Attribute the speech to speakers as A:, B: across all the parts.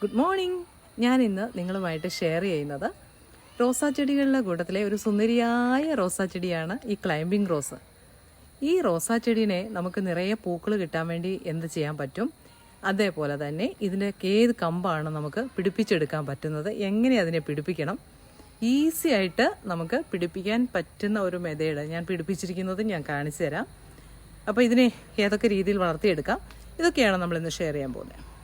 A: Good morning ഞാൻ ഇന്ന് നിങ്ങളുമായിട്ട് ഷെയർ ചെയ്യുന്നത് റോസാ ചെടികളുടെ കൂട്ടത്തിലെ ഒരു സുന്ദരിയായ റോസാ ചെടിയാണ് ഈ ക്ലൈംബിംഗ് റോസ് ഈ റോസാ നമുക്ക് നിറയെ പൂക്കൾ കിട്ടാൻ വേണ്ടി എന്ത് ചെയ്യാൻ പറ്റും? അതേപോലെ തന്നെ ഇതിന്റെ ഏത് കമ്പാണ് നമുക്ക് പിടിപ്പിച്ചെടുക്കാൻ പറ്റുന്നത്? എങ്ങനെ അതിനെ പിടിപ്പിക്കണം? ഈസി ആയിട്ട് നമുക്ക് പിടിപ്പിക്കാൻ പറ്റുന്ന ഒരു മെതേഡ് ഞാൻ പിടിപ്പിച്ചിരിക്കുന്നത് ഞാൻ കാണിച്ചു തരാം. അപ്പോൾ ഇതിനെ ഏതൊക്കെ രീതിയിൽ വളർത്തിയെടുക്കാം? ഇതൊക്കെയാണ് നമ്മൾ ഇന്ന് ഷെയർ ചെയ്യാൻ പോകുന്നത്.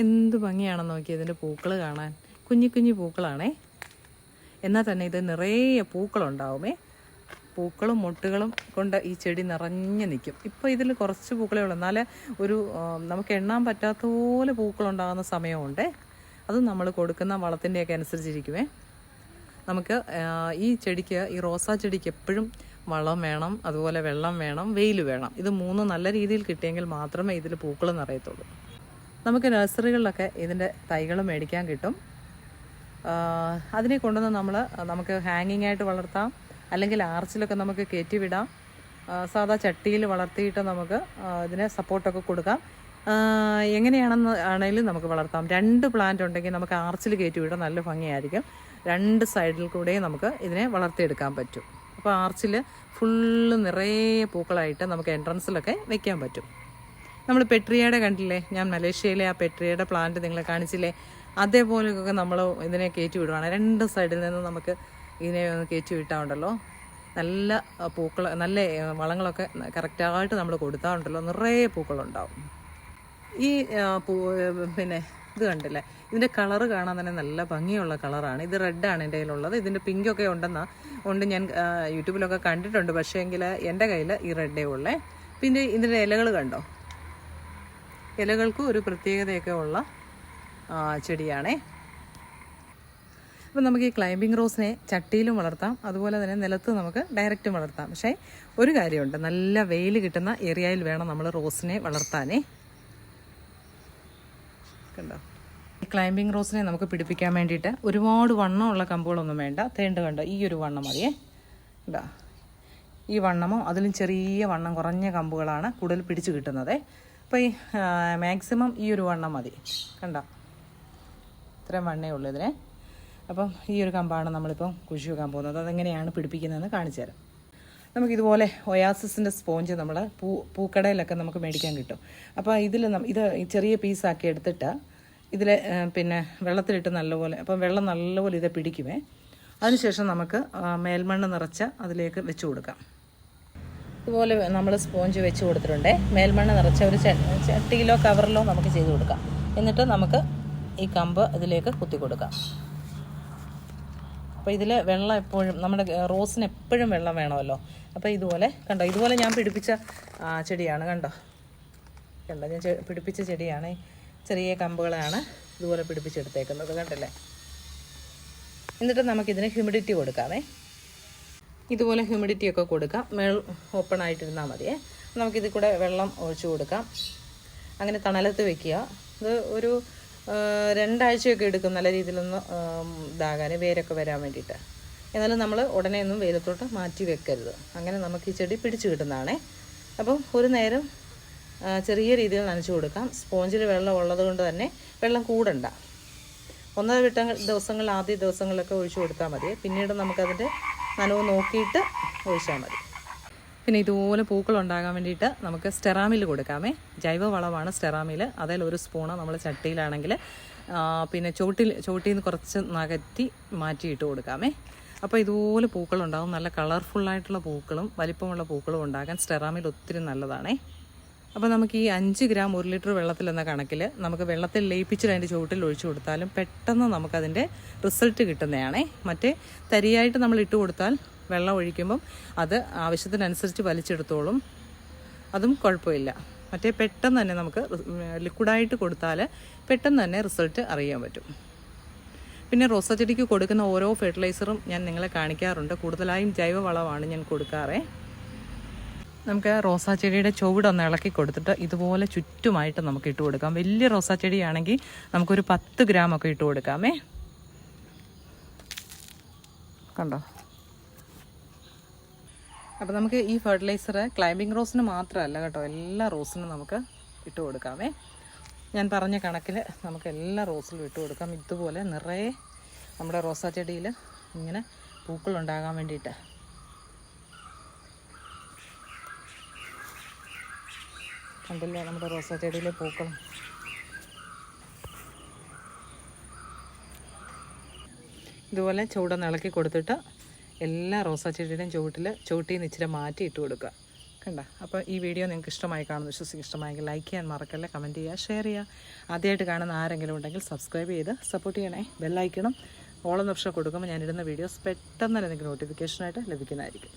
A: എന്ത് ഭംഗിയാണെന്ന് നോക്കി ഇതിന്റെ പൂക്കൾ കാണാൻ. കുഞ്ഞു കുഞ്ഞു പൂക്കളാണേ. എന്നാൽ തന്നെ ഇത് നിറയെ പൂക്കളുണ്ടാവുമേ. പൂക്കളും മുട്ടുകളും കൊണ്ട് ഈ ചെടി നിറഞ്ഞു നിൽക്കും. ഇപ്പോൾ ഇതിൽ കുറച്ച് പൂക്കളേ ഉള്ളൂ. എന്നാൽ ഒരു നമുക്ക് എണ്ണാൻ പറ്റാത്ത പോലെ പൂക്കളുണ്ടാകുന്ന സമയമുണ്ട്. അത് നമ്മൾ കൊടുക്കുന്ന വളത്തിന്റെയൊക്കെ അനുസരിച്ചിരിക്കുമേ. നമുക്ക് ഈ ചെടിക്ക് ഈ റോസാ ചെടിക്ക് എപ്പോഴും വളം വേണം അതുപോലെ വെള്ളം വേണം വെയിൽ വേണം. ഇത് മൂന്ന് നല്ല രീതിയിൽ കിട്ടിയെങ്കിൽ മാത്രമേ ഇതിൽ പൂക്കൾ നിറയത്തുള്ളൂ. നമുക്ക് നഴ്സറികളിലൊക്കെ ഇതിന്റെ തൈകൾ മേടിക്കാൻ കിട്ടും. അതിനെ കൊണ്ടുവന്ന് നമ്മൾ നമുക്ക് ഹാങ്ങിങ് ആയിട്ട് വളർത്താം. അല്ലെങ്കിൽ ആർച്ചിലൊക്കെ നമുക്ക് കയറ്റി വിടാം ആ, സാധാ ചട്ടിയിൽ വളർത്തിയിട്ട് നമുക്ക് ഇതിനെ സപ്പോർട്ടൊക്കെ കൊടുക്കാം. എങ്ങനെയാണെന്ന് ആണെങ്കിലും നമുക്ക് വളർത്താം. രണ്ട് പ്ലാന്റ് ഉണ്ടെങ്കിൽ നമുക്ക് ആർച്ചിൽ കയറ്റി വിടാം നല്ല ഭംഗിയായിരിക്കും. രണ്ട് സൈഡിൽ കൂടെയും നമുക്ക് ഇതിനെ വളർത്തിയെടുക്കാൻ പറ്റും. അപ്പോൾ ആർച്ചിൽ ഫുള്ള് നിറയെ പൂക്കളായിട്ട് നമുക്ക് എൻട്രൻസിലൊക്കെ വെക്കാൻ പറ്റും. നമ്മൾ പെട്രിയയുടെ കണ്ടില്ലേ? ഞാൻ മലേഷ്യയിലെ ആ പെട്രിയയുടെ പ്ലാന്റ് നിങ്ങളെ കാണിച്ചില്ലേ? അതേപോലെയൊക്കെ നമ്മൾ ഇതിനെ കയറ്റി വിടുവാണ്. രണ്ട് സൈഡിൽ നിന്ന് നമുക്ക് ഇതിനെ കയറ്റി വിട്ടാണ്ടല്ലോ നല്ല പൂക്കൾ നല്ല വളങ്ങളൊക്കെ കറക്റ്റായിട്ട് നമ്മൾ കൊടുത്താൽ നിറയെ പൂക്കളുണ്ടാവും. ഈ പൂ പിന്നെ ഇത് കണ്ടില്ലേ? ഇതിന്റെ കളറ് കാണാൻ തന്നെ നല്ല ഭംഗിയുള്ള കളറാണ് ഇത് റെഡാണ് എന്റെ കയ്യിലുള്ളത്. ഇതിന്റെ പിങ്കൊക്കെ ഉണ്ടെന്നാ ഉണ്ട് ഞാൻ യൂട്യൂബിലൊക്കെ കണ്ടിട്ടുണ്ട്. പക്ഷേ എങ്കിൽ എന്റെ കയ്യിൽ ഈ റെഡേ ഉള്ളേ. പിന്നെ ഇതിന്റെ ഇലകൾ കണ്ടോ? ഇലകൾക്ക് ഒരു പ്രത്യേകതയൊക്കെ ഉള്ള ചെടിയാണേ. അപ്പം നമുക്ക് ഈ ക്ലൈംബിംഗ് റോസിനെ ചട്ടിയിലും വളർത്താം. അതുപോലെ തന്നെ നിലത്ത് നമുക്ക് ഡയറക്റ്റും വളർത്താം. പക്ഷേ ഒരു കാര്യമുണ്ട്. നല്ല വെയിൽ കിട്ടുന്ന ഏരിയയിൽ വേണം നമ്മൾ റോസിനെ വളർത്താനേ. കണ്ടോ? ഈ ക്ലൈംബിംഗ് റോസിനെ നമുക്ക് പിടിപ്പിക്കാൻ വേണ്ടിയിട്ട് ഒരുപാട് വണ്ണമുള്ള കമ്പുകളൊന്നും വേണ്ട. തേണ്ട കണ്ടോ? ഈ ഒരു വണ്ണം മതിയേ. കണ്ടോ? ഈ വണ്ണമോ? അതിലും ചെറിയ വണ്ണം കുറഞ്ഞ കമ്പുകളാണ് കൂടുതൽ പിടിച്ചു കിട്ടുന്നത്. ഈ മാക്സിമം ഈ ഒരു വണ്ണം മതി. കണ്ടോ? ഇത്രയും വണ്ണേ ഉള്ളൂ ഇതിനെ. അപ്പം ഈ ഒരു കമ്പാണ് നമ്മളിപ്പം കുഴിച്ചു വെക്കാൻ പോകുന്നത്. അതെങ്ങനെയാണ് പിടിപ്പിക്കുന്നതെന്ന് കാണിച്ചു തരാം. നമുക്കിതുപോലെ ഒയാസിസിന്റെ സ്പോഞ്ച് നമ്മൾ പൂ പൂക്കടയിലൊക്കെ നമുക്ക് മേടിക്കാൻ കിട്ടും. അപ്പോൾ ഇതിൽ ഇത് ചെറിയ പീസാക്കി എടുത്തിട്ട് ഇതിൽ പിന്നെ വെള്ളത്തിലിട്ട് നല്ലപോലെ അപ്പം വെള്ളം നല്ലപോലെ ഇത് പിടിക്കുമേ അതിനുശേഷം നമുക്ക് മേൽമണ്ണ് നിറച്ച് അതിലേക്ക് വെച്ച് കൊടുക്കാം. ഇതുപോലെ നമ്മൾ സ്പോഞ്ച് വെച്ച് കൊടുത്തിട്ടുണ്ട്. മേൽമണ്ണ നിറച്ച ഒരു ചട്ടിയിലോ കവറിലോ നമുക്ക് ചെയ്ത് കൊടുക്കാം. എന്നിട്ട് നമുക്ക് ഈ കമ്പ് ഇതിലേക്ക് കുത്തി കൊടുക്കാം. അപ്പോൾ ഇതിൽ വെള്ളം എപ്പോഴും നമ്മുടെ റോസിന് എപ്പോഴും വെള്ളം വേണമല്ലോ. അപ്പോൾ ഇതുപോലെ കണ്ടോ ഇതുപോലെ ഞാൻ പിടിപ്പിച്ച ചെടിയാണ് കണ്ടോ? കണ്ടോ ഞാൻ പിടിപ്പിച്ച ചെടിയാണ്. ചെറിയ കമ്പുകളാണ് ഇതുപോലെ പിടിപ്പിച്ചെടുത്തേക്കുന്നത് കണ്ടല്ലേ? എന്നിട്ട് നമുക്കിതിന് ഹ്യൂമിഡിറ്റി കൊടുക്കാമേ. ഇതുപോലെ ഹ്യൂമിഡിറ്റി ഒക്കെ കൊടുക്കാം. മേൾ ഓപ്പൺ ആയിട്ടിരുന്നാൽ മതിയേ നമുക്കിതിൽ കൂടെ വെള്ളം ഒഴിച്ചു കൊടുക്കാം. അങ്ങനെ തണലത്ത് വെക്കുക. ഇത് ഒരു രണ്ടാഴ്ചയൊക്കെ എടുക്കും നല്ല രീതിയിലൊന്ന് ഇതാകാൻ വേരൊക്കെ വരാൻ വേണ്ടിയിട്ട്. എന്നാലും നമ്മൾ ഉടനെ ഒന്നും വെയിലത്തോട്ട് മാറ്റി വെക്കരുത്. അങ്ങനെ നമുക്ക് ഈ ചെടി പിടിച്ചു കിട്ടുന്നതാണേ. അപ്പം ഒരു നേരം ചെറിയ രീതിയിൽ നനച്ചു കൊടുക്കാം. സ്പോഞ്ചിൽ വെള്ളം ഉള്ളത് കൊണ്ട് തന്നെ വെള്ളം കൂടണ്ട. ഒന്നര വിട്ട ദിവസങ്ങളിൽ ആദ്യ ദിവസങ്ങളിലൊക്കെ ഒഴിച്ചു കൊടുത്താൽ മതി. പിന്നീട് നമുക്കതിന്റെ നനവ് നോക്കിയിട്ട് ഒഴിച്ചാൽ മതി. പിന്നെ ഇതുപോലെ പൂക്കൾ ഉണ്ടാകാൻ വേണ്ടിയിട്ട് നമുക്ക് സ്റ്റെറാമിൽ കൊടുക്കാമേ. ജൈവ വളമാണ് സ്റ്റെറാമിൽ. അതിൽ ഒരു സ്പൂണ് നമ്മൾ ചട്ടിയിലാണെങ്കിൽ പിന്നെ ചോട്ടിൽ ചോട്ടിൽ നിന്ന് കുറച്ച് നകറ്റി മാറ്റിയിട്ട് കൊടുക്കാമേ. അപ്പോൾ ഇതുപോലെ പൂക്കളുണ്ടാകും നല്ല കളർഫുള്ളായിട്ടുള്ള പൂക്കളും വലിപ്പമുള്ള പൂക്കളും ഉണ്ടാകാൻ സ്റ്റെറാമിൽ ഒത്തിരി നല്ലതാണേ. അപ്പോൾ നമുക്ക് ഈ അഞ്ച് ഗ്രാം ഒരു ലിറ്റർ വെള്ളത്തിൽ എന്ന കണക്കിൽ നമുക്ക് വെള്ളത്തിൽ ലയിപ്പിച്ചിട്ട് അതിന്റെ ചുവട്ടിൽ ഒഴിച്ചു കൊടുത്താലും പെട്ടെന്ന് നമുക്കതിന്റെ റിസൾട്ട് കിട്ടുന്നതാണേ. മറ്റേ തരിയായിട്ട് നമ്മൾ ഇട്ട് കൊടുത്താൽ വെള്ളം ഒഴിക്കുമ്പം അത് ആവശ്യത്തിനനുസരിച്ച് വലിച്ചെടുത്തോളും. അതും കുഴപ്പമില്ല. മറ്റേ പെട്ടെന്ന് തന്നെ നമുക്ക് ലിക്വിഡായിട്ട് കൊടുത്താൽ പെട്ടെന്ന് തന്നെ റിസൾട്ട് അറിയാൻ പറ്റും. പിന്നെ റോസാ ചെടിക്ക് കൊടുക്കുന്ന ഓരോ ഫെർട്ടിലൈസറും ഞാൻ നിങ്ങളെ കാണിക്കാറുണ്ട്. കൂടുതലായും ജൈവ വളമാണ് ഞാൻ കൊടുക്കാറേ. നമുക്ക് റോസാ ചെടിയുടെ ചുവടൊന്ന് ഇളക്കി കൊടുത്തിട്ട് ഇതുപോലെ ചുറ്റുമായിട്ട് നമുക്ക് ഇട്ട് കൊടുക്കാം. വലിയ റോസാ ചെടിയാണെങ്കിൽ നമുക്കൊരു പത്ത് ഗ്രാം ഒക്കെ ഇട്ട് കൊടുക്കാമേ. കണ്ടോ? അപ്പോൾ നമുക്ക് ഈ ഫെർട്ടിലൈസർ ക്ലൈമ്പിംഗ് റോസിന് മാത്രമല്ല കേട്ടോ എല്ലാ റോസിനും നമുക്ക് ഇട്ട് കൊടുക്കാമേ. ഞാൻ പറഞ്ഞ കണക്കിൽ നമുക്ക് എല്ലാ റോസിലും ഇട്ട് കൊടുക്കാം. ഇതുപോലെ നിറയെ നമ്മുടെ റോസാ ചെടിയിൽ ഇങ്ങനെ പൂക്കളുണ്ടാകാൻ വേണ്ടിയിട്ട്. കണ്ടില്ലേ? നമ്മുടെ റോസാ ചെടിയിലെ പൂക്കളും ഇതുപോലെ ചൂടൊന്ന് ഇളക്കി കൊടുത്തിട്ട് എല്ലാ റോസാ ചെടിയുടെയും ചുവട്ടിൽ ചുവട്ടിൽ നിന്ന് ഇച്ചിരി മാറ്റി ഇട്ട് കൊടുക്കുക. കണ്ട? അപ്പോൾ ഈ വീഡിയോ നിങ്ങൾക്ക് ഇഷ്ടമായി കാണുന്നു വിശ്വസിക്കും ഇഷ്ടമായെങ്കിൽ ലൈക്ക് ചെയ്യാൻ മറക്കല്ല കമന്റ് ചെയ്യുക ഷെയർ ചെയ്യുക. ആദ്യമായിട്ട് കാണുന്ന ആരെങ്കിലും ഉണ്ടെങ്കിൽ സബ്സ്ക്രൈബ് ചെയ്ത് സപ്പോർട്ട് ചെയ്യണേ. ബെല്ലൈക്കണം ഓളം നിമിഷം കൊടുക്കുമ്പോൾ ഞാനിടുന്ന വീഡിയോസ് പെട്ടെന്ന് തന്നെ നിങ്ങൾക്ക് നോട്ടിഫിക്കേഷനായിട്ട് ലഭിക്കുന്നതായിരിക്കും.